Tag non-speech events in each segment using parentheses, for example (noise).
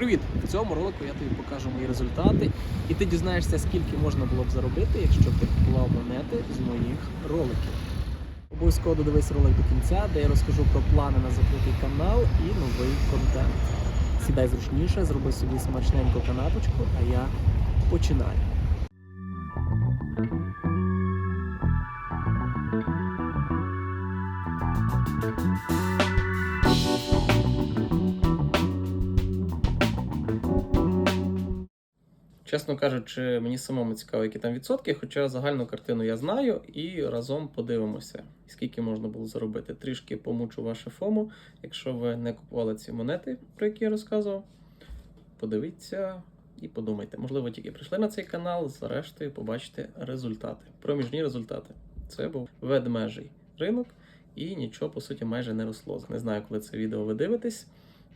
Привіт! В цьому ролику я тобі покажу мої результати, і ти дізнаєшся, скільки можна було б заробити, якщо б ти купував монети з моїх роликів. Обов'язково додивись ролик до кінця, де я розкажу про плани на закритий канал і новий контент. Сідай зручніше, зроби собі смачненьку канапочку, а я починаю. Чесно кажучи, мені самому цікаво, які там відсотки, хоча загальну картину я знаю, і разом подивимося, скільки можна було заробити. Трішки помучу ваше ФОМу. Якщо ви не купували ці монети, про які я розказував, подивіться і подумайте. Можливо, тільки прийшли на цей канал, зрештою побачите результати. Проміжні результати. Це був ведмежий ринок, і нічого по суті майже не росло. Не знаю, коли це відео ви дивитесь,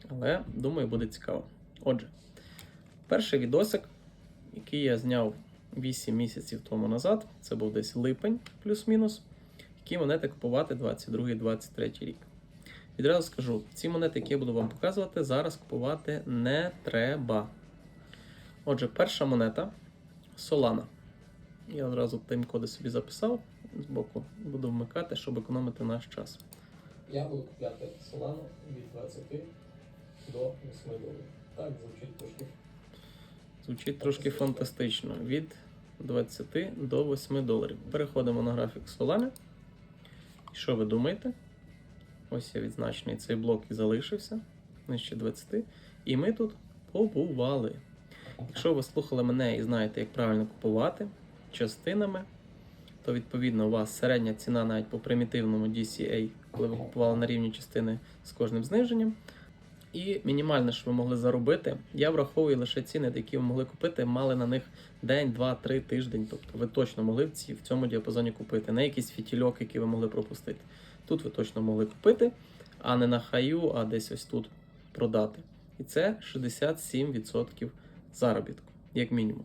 але думаю, буде цікаво. Отже, перший відосик який я зняв 8 місяців тому назад. Це був десь липень, плюс-мінус. Які монети купувати 22-23 рік. Відразу скажу, ці монети, які я буду вам показувати, зараз купувати не треба. Отже, перша монета Solana. Я одразу тайм-коди собі записав збоку, буду вмикати, щоб економити наш час. Я буду купляти Solana від 20 до 8 доларів. Так, звучить трошки Звучить трошки фантастично. Від 20 до 8 доларів. Переходимо на графік Solana. І що ви думаєте? Ось я відзначений цей блок і залишився нижче 20. І ми тут побували. Якщо ви слухали мене і знаєте, як правильно купувати частинами, то відповідно у вас середня ціна навіть по примітивному DCA, коли ви купували на рівні частини з кожним зниженням. І мінімальне, що ви могли заробити, я враховую лише ціни, які ви могли купити, мали на них день, два, три тиждень. Тобто ви точно могли в, ці, в цьому діапазоні купити, не якийсь фітільок, який ви могли пропустити. Тут ви точно могли купити, а не на хаю, а десь ось тут продати. І це 67% заробітку, як мінімум.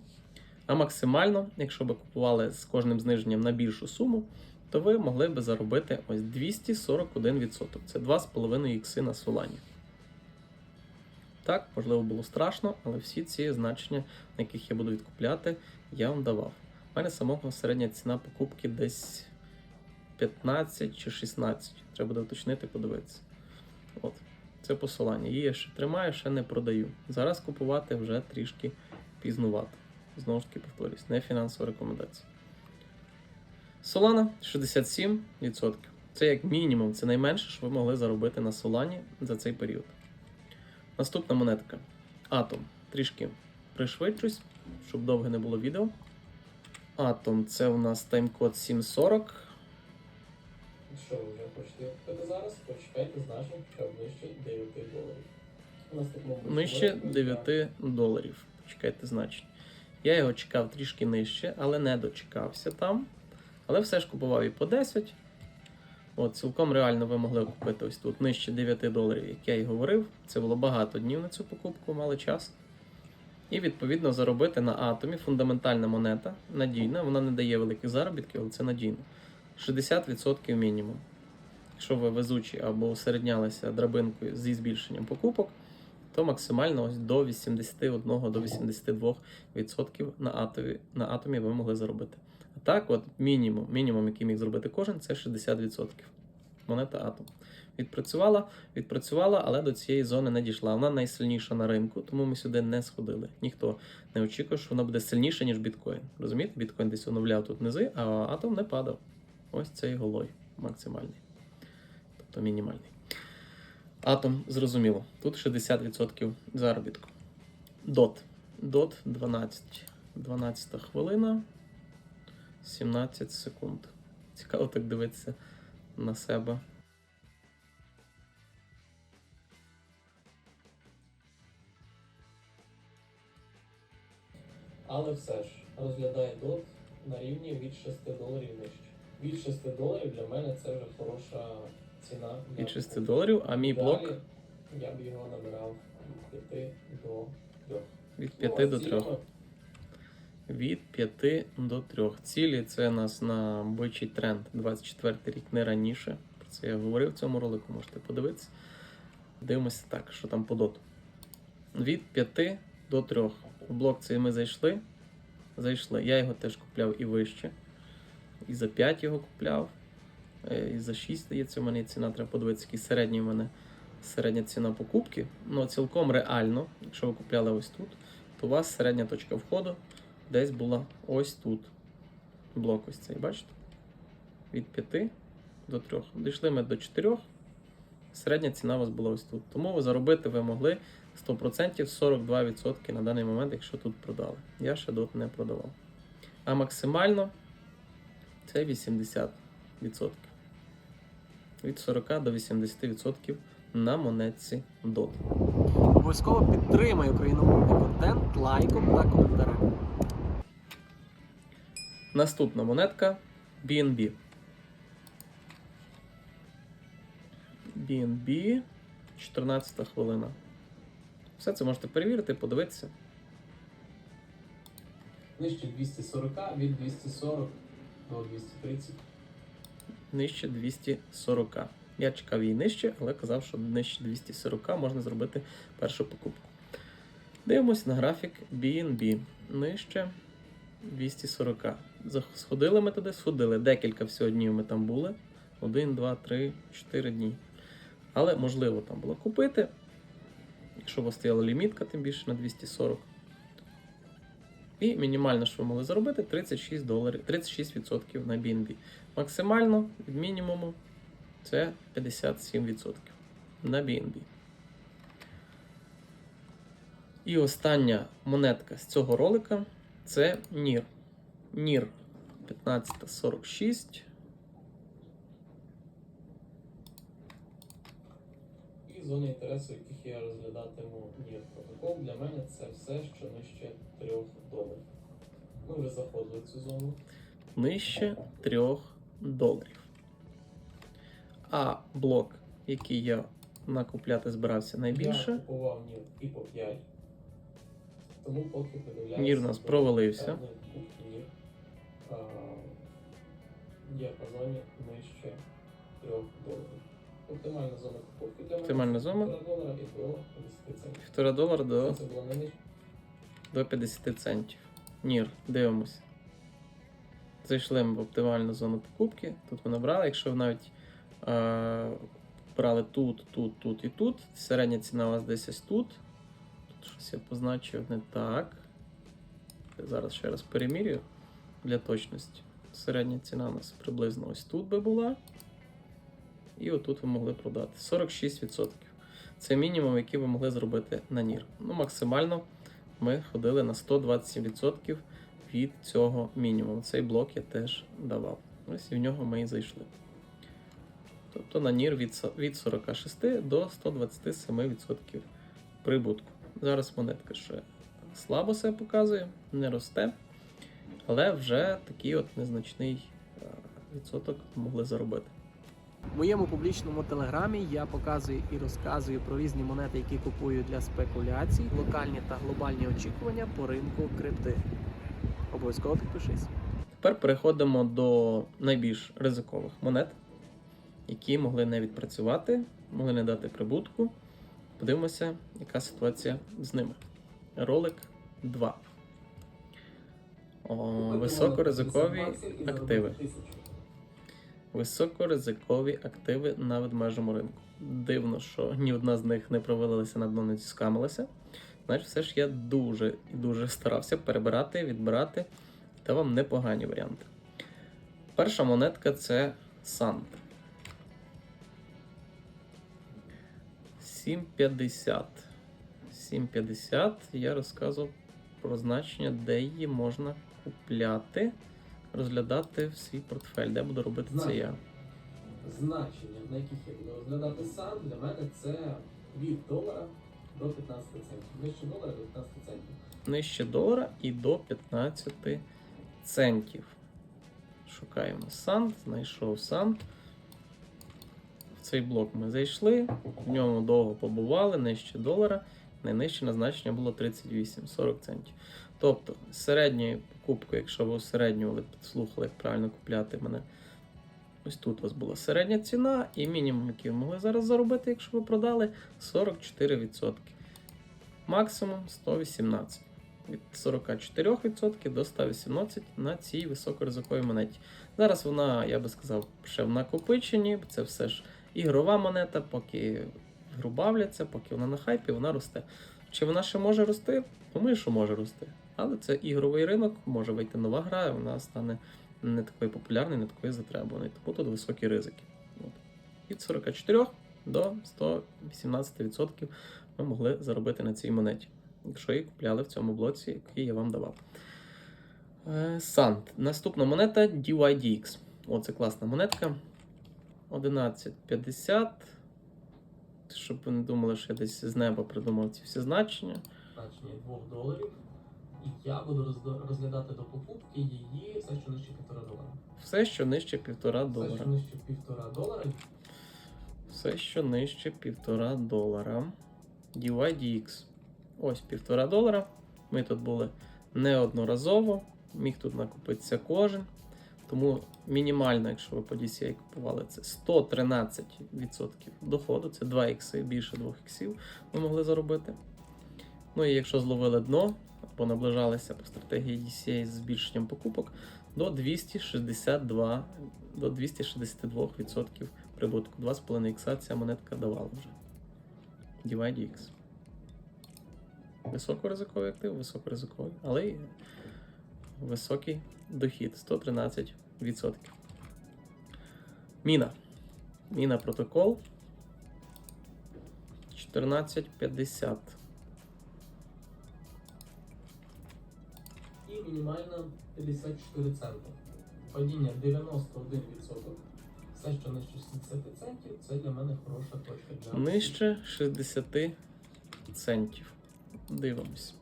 А максимально, якщо ви купували з кожним зниженням на більшу суму, то ви могли би заробити ось 241%. Це 2,5 ікси на Солані. Так, можливо, було страшно, але всі ці значення, на яких я буду відкупляти, я вам давав. У мене самого середня ціна покупки десь 15 чи 16. Треба буде уточнити, подивитися. От, це посилання. Її я ще тримаю, ще не продаю. Зараз купувати вже трішки пізнувато. Знову ж таки, повторюсь, не фінансова рекомендація. Solana 67%. Це як мінімум, це найменше, що ви могли заробити на Solana за цей період. Наступна монетка. Атом. Трішки пришвидшусь, щоб довго не було відео. Атом це у нас таймкод 740. Що ви вже хочете купити зараз? Почекайте значення хоча б нижче 9 доларів. Нижче 9 доларів. Почекайте значення. Я його чекав трішки нижче, але не дочекався там. Але все ж купував і по 10. От, цілком реально ви могли купити ось тут нижче 9 доларів, як я і говорив. Це було багато днів на цю покупку, мали час. І відповідно заробити на атомі фундаментальна монета, надійна, вона не дає великих заробітків, але це надійно. 60% мінімум. Якщо ви везучі або усереднялися драбинкою зі збільшенням покупок, то максимально ось до 81 до 82% на атомі, на атомі ви могли заробити. А так, от мінімум, мінімум, який міг зробити кожен, це 60%. Монета Атом. Відпрацювала, відпрацювала, але до цієї зони не дійшла. Вона найсильніша на ринку, тому ми сюди не сходили. Ніхто не очікує, що вона буде сильніша, ніж біткоін. Розумієте, біткоін десь оновляв тут низи, а атом не падав. Ось цей голой максимальний. Тобто мінімальний. Атом зрозуміло. Тут 60% заробітку. Дот. Дот 12. 12 хвилина. 17 секунд. Цікаво так дивитися на себе. Але все ж розглядає дот на рівні від 6 доларів нижче. Від 6 доларів для мене це вже хороша ціна. Від 6 доларів, а мій блок я б його набирав від 5 до 3. від 5 до 3. Від 5 до 3. Цілі це у нас на бичий тренд 24 рік, не раніше. Про це я говорив в цьому ролику, можете подивитися. Дивимося так, що там по доту. від 5 до 3. В блок цей ми зайшли. Зайшли. Я його теж купляв і вище. І за 5 його купляв. Е, І за 6 здається, у мене ціна. Треба подивитися, який середній у мене середня ціна покупки. Ну, цілком реально, якщо ви купляли ось тут, то у вас середня точка входу десь була ось тут. Блок ось цей, бачите? Від 5 до 3. Дійшли ми до 4. Середня ціна у вас була ось тут. Тому ви заробити ви могли 100% 42% на даний момент, якщо тут продали. Я ще тут не продавав. А максимально це 80%. Від 40 до 80% на монетці DOT. Обов'язково підтримай україномовний контент лайком та коментарем. Наступна монетка BNB. BNB 14 хвилина. Все це можете перевірити, подивитися. Нижче 240, від 240 до 230. Нижче 240. Я чекав її нижче, але казав, що нижче 240 можна зробити першу покупку. Дивимось на графік BNB. Нижче 240. Сходили ми туди, сходили. Декілька всього днів ми там були. Один, два, три, чотири дні. Але можливо там було купити. Якщо у вас стояла лімітка, тим більше на 240. І мінімально, що ви могли заробити, 36 доларів, 36% на BNB. Максимально від мінімуму це 57% на BNB. І остання монетка з цього ролика це NIR. NIR 1546. І зони інтересу, яких я розглядатиму ні протокол, для мене це все, що нижче 3 доларів. Ми вже заходили в цю зону. нижче 3 доларів. А блок, який я накупляти збирався найбільше. Я купував ні і по 5. Тому поки подивляюся. Нір у нас провалився. Нір а, діапазоні нижче 3 доларів. Оптимальна зона покупки для мене. Оптимальна зона. 1,5 долара і до 50 центів. 1,5 долара до, Це було не до 50 центів. Нір, дивимося. Зайшли ми в оптимальну зону покупки. Тут ми набрали. Якщо навіть е, брали тут, тут, тут і тут, середня ціна у вас десь ось тут. Щось я позначив не так. Зараз ще раз перемірюю для точності. Середня ціна у нас приблизно ось тут би була. І отут ви могли продати. 46%. Це мінімум, який ви могли зробити на NIR. Ну, максимально ми ходили на 127% від цього мінімуму. Цей блок я теж давав. Ось і в нього ми і зайшли. Тобто на со- від 46 до 127% прибутку. Зараз монетка ще слабо себе показує, не росте, але вже такий от незначний е, відсоток могли заробити. В моєму публічному телеграмі я показую і розказую про різні монети, які купую для спекуляцій, локальні та глобальні очікування по ринку крипти. Обов'язково підпишись. Тепер переходимо до найбільш ризикових монет, які могли не відпрацювати, могли не дати прибутку. Подивимося, яка ситуація з ними. Ролик 2. О, високоризикові активи. Високоризикові активи на ведмежому ринку. Дивно, що ні одна з них не провалилася на дно, не зіскамилася. Значить, все ж я дуже і дуже старався перебирати, відбирати та вам непогані варіанти. Перша монетка це Сант. 750. 750. Я розказував про значення, де її можна купляти, розглядати в свій портфель, де буду робити це я. Значення, на яких я буду розглядати сам, для мене це від долара до 15 центів. Нижче долара до 15 центів. Нижче долара і до 15 центів. Шукаємо Сант, знайшов Сант. Цей блок ми зайшли, в ньому довго побували, нижче долара. Найнижче назначення було 38-40 центів. Тобто, з середньої покупки, якщо ви усереднювали, підслухали, як правильно купляти мене. Ось тут у вас була середня ціна, і мінімум, який ви могли зараз заробити, якщо ви продали, 44%. максимум 118. Від 44% до 118 на цій високоризиковій монеті. Зараз вона, я би сказав, ще в накопиченні. Це все ж ігрова монета, поки гру бавляться, поки вона на хайпі, вона росте. Чи вона ще може рости? Думаю, що може рости. Але це ігровий ринок, може вийти нова гра, і вона стане не такою популярною, не такою затребуваною. Тому тут високі ризики. От. Від 44 до 118% ви могли заробити на цій монеті, якщо її купляли в цьому блоці, який я вам давав. Е, Сант. Наступна монета DYDX. О, це класна монетка. 1150. Щоб ви не думали, що я десь з неба придумав ці всі значення. значення 2 доларів. І я буду розглядати до покупки її все, що нижче півтора долара. Все, що нижче півтора Все, долара. що нижче півтора долара, Все, що нижче півтора долара. DYDX. Ось півтора долара. Ми тут були неодноразово. Міг тут накопитися кожен. Тому мінімально, якщо ви по DCA купували, це 113% доходу. Це 2 ікси, більше 2 іксів ви могли заробити. Ну і якщо зловили дно або наближалися по стратегії DCA з збільшенням покупок, до 262 до 262% прибутку. 2,5 ікса ця монетка давала вже. DYDX. Високоризиковий актив, високоризиковий, але й високий дохід 113%. Міна. Міна протокол 1450. і мінімальна 54 цента. Падіння 91%. Все, що нижче 60 центів, це для мене хороша точка для Нижче 60 центів. Дивимось.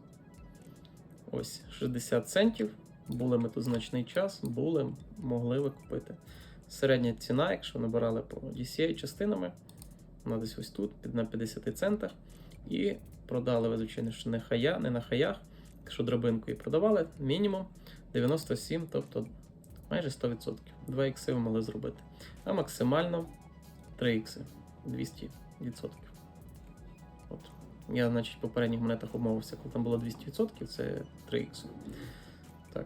Ось 60 центів. Були ми тут значний час, були, могли ви купити. Середня ціна, якщо набирали по DCA частинами, вона десь ось тут, на 50 центах. І продали ви, звичайно, що не, хая, не на хаях, якщо дробинкою продавали, мінімум 97, тобто майже 100%. 2 ікси ви могли зробити. А максимально 3 ікси 200%. От. Я, значить, в попередніх монетах обмовився, коли там було 200%, це 3 ікси. Так,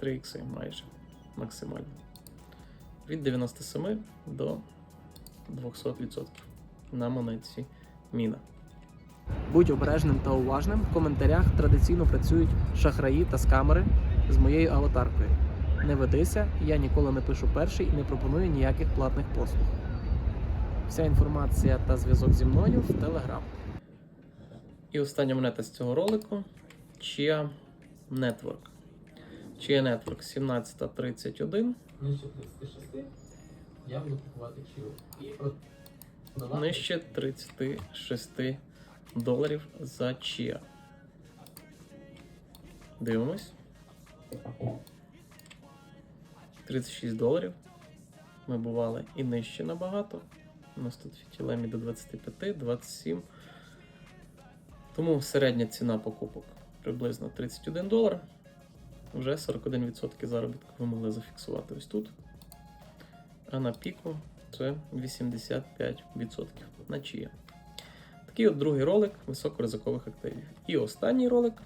3 ікси майже максимально. Від 97 до 200% на монетці міна. Будь обережним та уважним. В коментарях традиційно працюють шахраї та скамери з моєю аватаркою. Не ведися, я ніколи не пишу перший і не пропоную ніяких платних послуг. Вся інформація та зв'язок зі мною в Telegram. І остання монета з цього ролику Chia Network. Chia Network 1731. нижче 36, я буду купувати чіл. І продавати Нижче 36 доларів за Chia. Дивимось. 36 доларів. Ми бували і нижче набагато. У нас тут фітілемі до 25, 27. Тому середня ціна покупок приблизно 31 долар. Вже 41% заробітку ви могли зафіксувати ось тут. А на піку це 85% на чия. Такий от другий ролик високоризикових активів. І останній ролик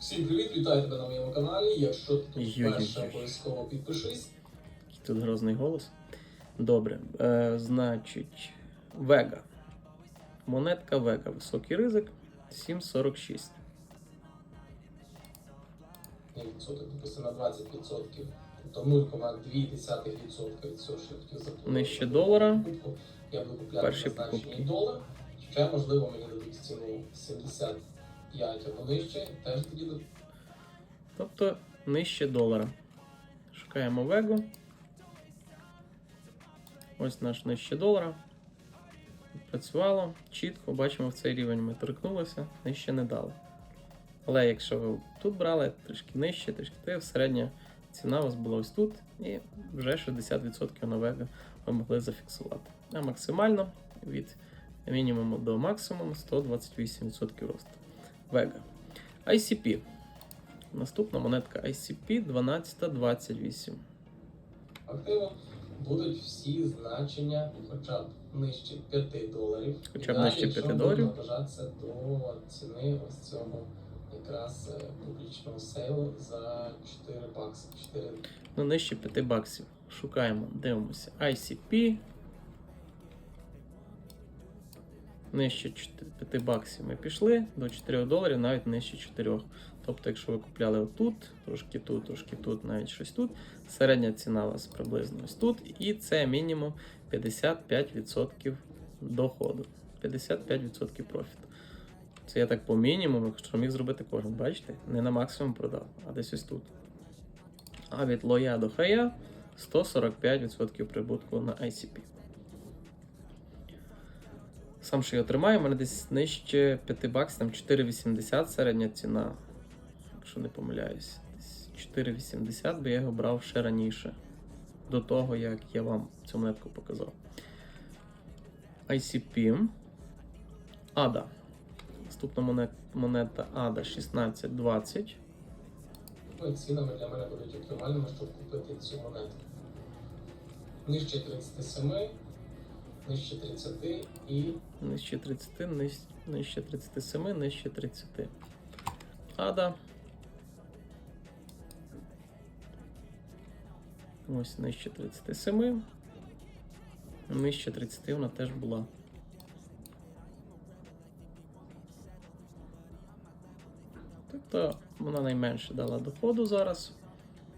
Всім привіт, вітаю тебе на моєму каналі. Якщо ти тут вперше, обов'язково підпишись. Який тут грозний голос. Добре. Е, значить, Вега. Монетка Вега. Високий ризик 7,46. Відсоток допустимо на 20%. Тобто 0,2% від цього, що я хотів заплатити. Нижче долара. Я буду купляти Перші на покупки. долар. Ще, можливо, мені дадуть ціну 75 або нижче. Теж тоді до- Тобто нижче долара. Шукаємо Вегу. Ось наш нижче долара. Працювало чітко, бачимо, в цей рівень ми торкнулися, нижче не дали. Але якщо ви тут брали трішки нижче, трішки те, середня ціна у вас була ось тут, і вже 60% на Вега ви могли зафіксувати. А максимально від мінімуму до максимуму 128% росту. Вега. ICP. Наступна монетка ICP 1228. активу. будуть всі значення хоча б нижче 5 доларів. Хоча б нижче 5 доларів. наближатися до ціни ось цього якраз е, публічного сейлу за 4 бакси. 4 Ну, нижче 5 баксів. Шукаємо, дивимося. ICP. Нижче 5 баксів ми пішли, до 4 доларів, навіть нижче 4. Тобто, якщо ви купляли отут, трошки тут, трошки тут, навіть щось тут, середня ціна у вас приблизно ось тут, і це мінімум 55% доходу. 55% профіту. Це я так по мінімуму, що міг зробити кожен. Бачите? Не на максимум продав, а десь ось тут. А від лоя до хая 145% прибутку на ICP. Сам що його тримаю, у мене десь нижче 5 баксів, там 4,80 середня ціна. Якщо не помиляюсь. 4,80 би я його брав ще раніше. До того, як я вам цю монетку показав. ICP. ADA. Наступна монет- монета ADA 1620. Ну, цінами для мене будуть оптимальними, щоб купити цю монету. Нижче 37, нижче 30 і Нижче 30, ниж- нижче 37, нижче 30. Ада. Ось нижче 37. Нижче 30 вона теж була. Тобто вона найменше дала доходу зараз.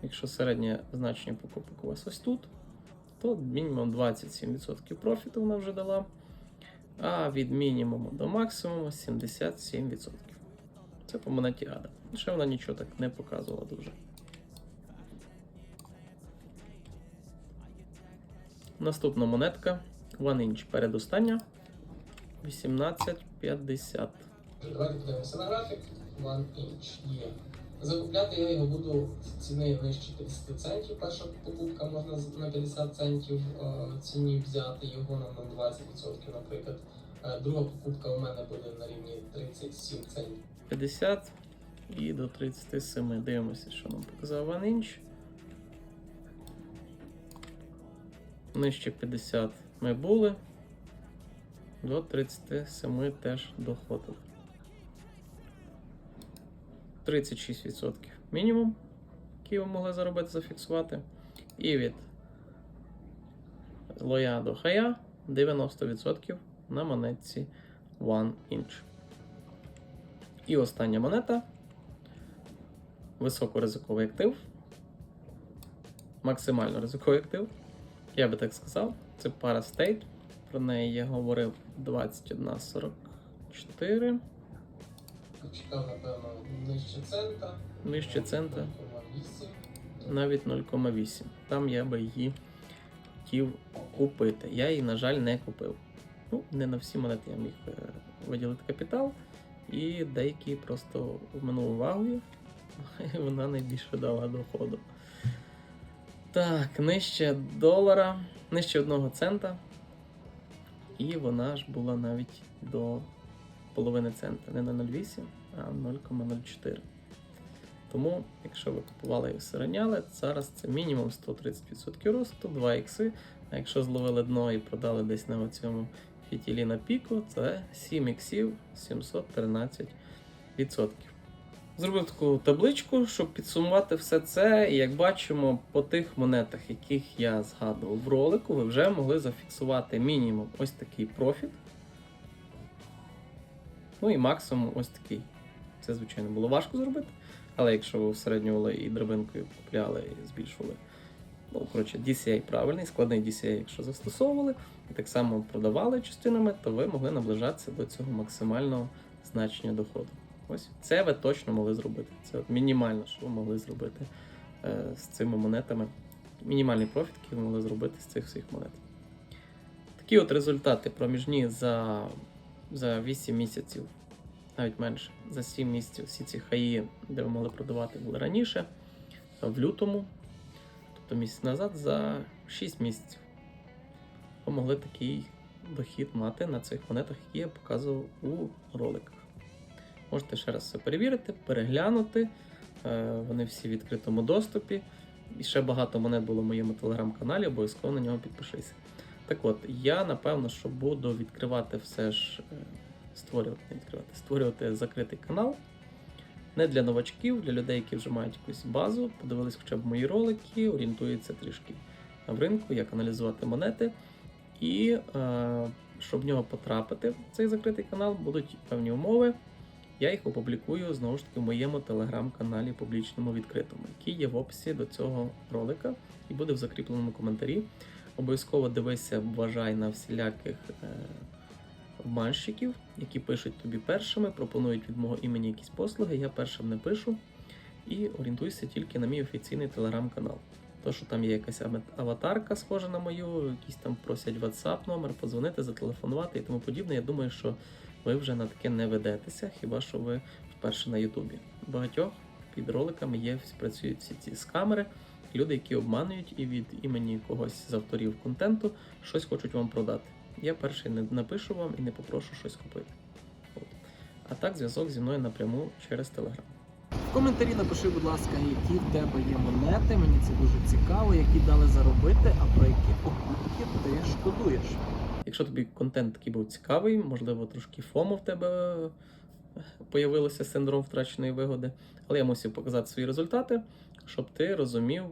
Якщо середнє значення покупок у вас ось тут, то мінімум 27% профіту вона вже дала. А від мінімуму до максимуму 77%. Це по монеті Ада. Ще вона нічого так не показувала дуже. Наступна монетка One Inch передостання 1850. Давайте подивимося на графік. One inch є. Закупляти я його буду з ціни нижче 50 центів. Перша покупка можна на 50 центів е, ціні взяти його на 20%, наприклад. Е, Друга покупка у мене буде на рівні 37 центів. 50 і до 37. Дивимося, що нам показав One Inch. Нижче 50 ми були. До 37 теж доходили. 36% мінімум, який ви могли заробити, зафіксувати. І від лоя до хая 90% на монетці One Inch. І остання монета. Високоризиковий актив. Максимально ризиковий актив. Я би так сказав. Це пара State. Про неї я говорив 21.44. Чекав, напевно, нижче цента. Нижче цента 0,8. навіть 0,8. Там я би її хотів купити. Я її, на жаль, не купив. Ну, не на всі монети я міг е, виділити капітал. І деякі просто вминув увагою. І (laughs) вона найбільше дала доходу. Так, нижче долара, нижче одного цента. І вона ж була навіть до половини цента. Не на 0,8, а 0,04. Тому, якщо ви купували і всереняли, зараз це мінімум 130% росту, 2 ікси. А якщо зловили дно і продали десь на цьому фітілі на піку, це 7 іксів 713%. Зробив таку табличку, щоб підсумувати все це. І як бачимо, по тих монетах, яких я згадував в ролику, ви вже могли зафіксувати мінімум ось такий профіт. Ну і максимум ось такий. Це, звичайно, було важко зробити. Але якщо ви усереднювали і драбинкою купляли і збільшували, ну, коротше, DCA правильний, складний DCA, якщо застосовували, і так само продавали частинами, то ви могли наближатися до цього максимального значення доходу. Ось це ви точно могли зробити. Це мінімально, що ви могли зробити е, з цими монетами. Мінімальний профіт, який ви могли зробити з цих всіх монет. Такі от результати проміжні за, за 8 місяців навіть менше. За 7 місяців всі ці хаї, де ви могли продавати, були раніше, в лютому, тобто місяць назад, за 6 місяців. Ви могли такий дохід мати на цих монетах, які я показував у роликах. Можете ще раз все перевірити, переглянути. Е, Вони всі в відкритому доступі. і ще багато монет було в моєму телеграм-каналі, обов'язково на нього підпишися. Так от, я напевно, що буду відкривати все ж е, створювати, не відкривати, створювати закритий канал. Не для новачків, для людей, які вже мають якусь базу, подивились хоча б мої ролики, орієнтуються трішки в ринку, як аналізувати монети. І е, щоб в нього потрапити в цей закритий канал, будуть певні умови. Я їх опублікую знову ж таки в моєму телеграм-каналі публічному відкритому, який є в описі до цього ролика і буде в закріпленому коментарі. Обов'язково дивися, вважай на всіляких е, які пишуть тобі першими, пропонують від мого імені якісь послуги. Я першим не пишу. І орієнтуйся тільки на мій офіційний телеграм-канал. То, що там є якась аватарка, схожа на мою, якісь там просять WhatsApp номер, подзвонити, зателефонувати і тому подібне. Я думаю, що ви вже на таке не ведетеся, хіба що ви вперше на Ютубі. Багатьох під роликами є працюють всі ці скамери, люди, які обманюють і від імені когось з авторів контенту щось хочуть вам продати. Я перший не напишу вам і не попрошу щось купити. От. А так, зв'язок зі мною напряму через Телеграм. В коментарі напиши, будь ласка, які в тебе є монети. Мені це дуже цікаво, які дали заробити, а про які покупки ти шкодуєш. Якщо тобі контент такий був цікавий, можливо, трошки фому в тебе появилося синдром втраченої вигоди, але я мусив показати свої результати, щоб ти розумів,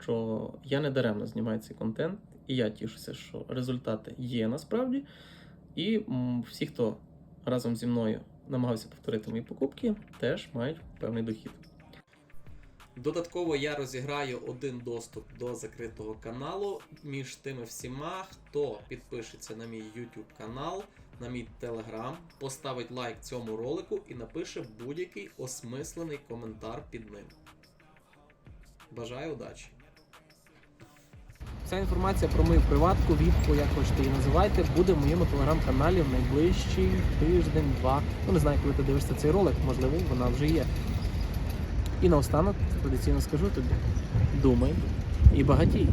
що я не даремно знімаю цей контент, і я тішуся, що результати є насправді. І всі, хто разом зі мною намагався повторити мої покупки, теж мають певний дохід. Додатково я розіграю один доступ до закритого каналу між тими всіма, хто підпишеться на мій YouTube канал, на мій Telegram, поставить лайк цьому ролику і напише будь-який осмислений коментар під ним. Бажаю удачі! Вся інформація про мою приватку, віпку, як хочете її називайте, буде в моєму телеграм-каналі в найближчий тиждень-два. Ну не знаю, коли ти дивишся цей ролик, можливо, вона вже є. І наостанок традиційно скажу тобі: думай і багатій.